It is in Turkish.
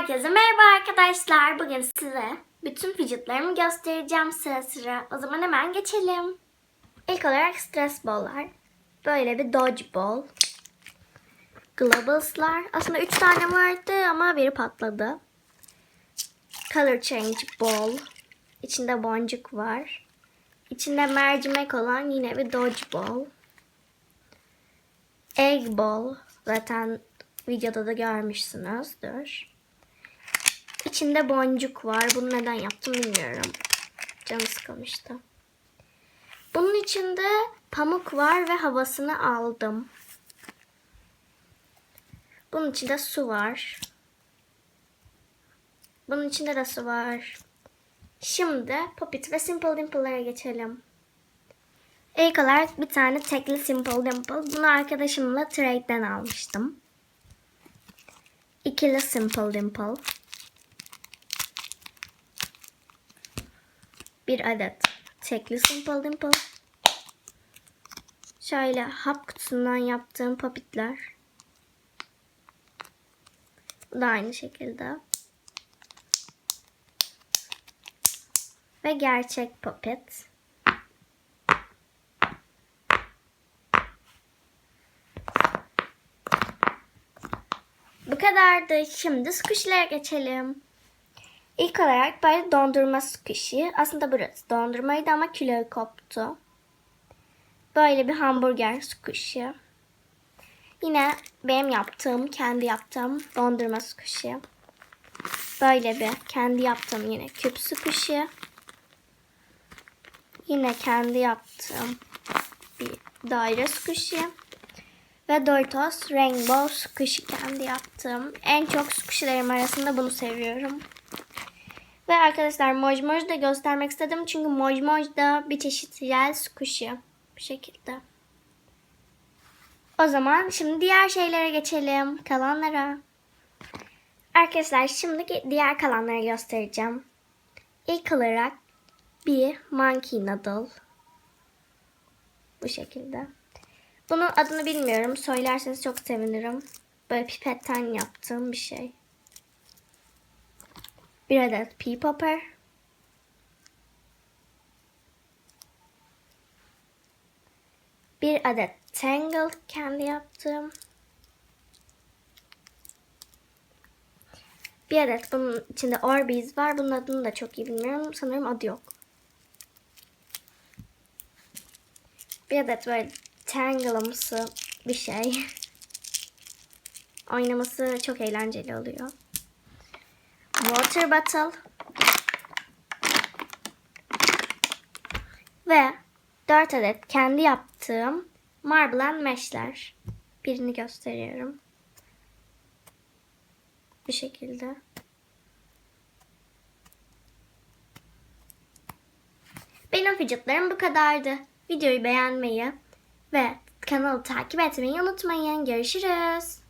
Herkese merhaba arkadaşlar. Bugün size bütün fidgetlarımı göstereceğim sıra sıra. O zaman hemen geçelim. İlk olarak stress ball'lar. Böyle bir dodge ball. Globals'lar. Aslında 3 tane vardı ama biri patladı. Color change ball. İçinde boncuk var. İçinde mercimek olan yine bir dodge ball. Egg ball. Zaten videoda da görmüşsünüzdür. İçinde boncuk var. Bunu neden yaptım bilmiyorum. Canı sıkılmıştı. Bunun içinde pamuk var ve havasını aldım. Bunun içinde su var. Bunun içinde de su var. Şimdi Popit ve Simple Dimple'lara geçelim. İlk olarak bir tane tekli Simple Dimple. Bunu arkadaşımla trade'den almıştım. İkili Simple Dimple. Bir adet tekli Simple Dimple. Şöyle hap kutusundan yaptığım popitler. Bu da aynı şekilde. Ve gerçek popit. Bu kadardı. Şimdi squishy'lere geçelim. İlk olarak böyle dondurma squishy. Aslında burası dondurmaydı ama kilo koptu. Böyle bir hamburger squishy. Yine benim yaptığım, kendi yaptığım dondurma squishy. Böyle bir kendi yaptığım yine küp squishy. Yine kendi yaptığım bir daire squishy. Ve Doritos Rainbow Squishy kendi yaptım. En çok squishylerim arasında bunu seviyorum. Ve arkadaşlar Moj Moj da göstermek istedim. Çünkü Moj Moj da bir çeşit jel squishy. Bu şekilde. O zaman şimdi diğer şeylere geçelim. Kalanlara. Arkadaşlar şimdi diğer kalanları göstereceğim. İlk olarak bir Monkey Noodle. Bu şekilde. Bunun adını bilmiyorum. Söylerseniz çok sevinirim. Böyle pipetten yaptığım bir şey. Bir adet pea popper. Bir adet Tangle kendi yaptığım. Bir adet bunun içinde Orbeez var. Bunun adını da çok iyi bilmiyorum. Sanırım adı yok. Bir adet böyle Tangle'ımsı bir şey. Oynaması çok eğlenceli oluyor. Water bottle. Ve 4 adet kendi yaptığım marble and mesh'ler. Birini gösteriyorum. Bu şekilde. Benim fidgetlarım bu kadardı. Videoyu beğenmeyi ve kanalı takip etmeyi unutmayın. Görüşürüz.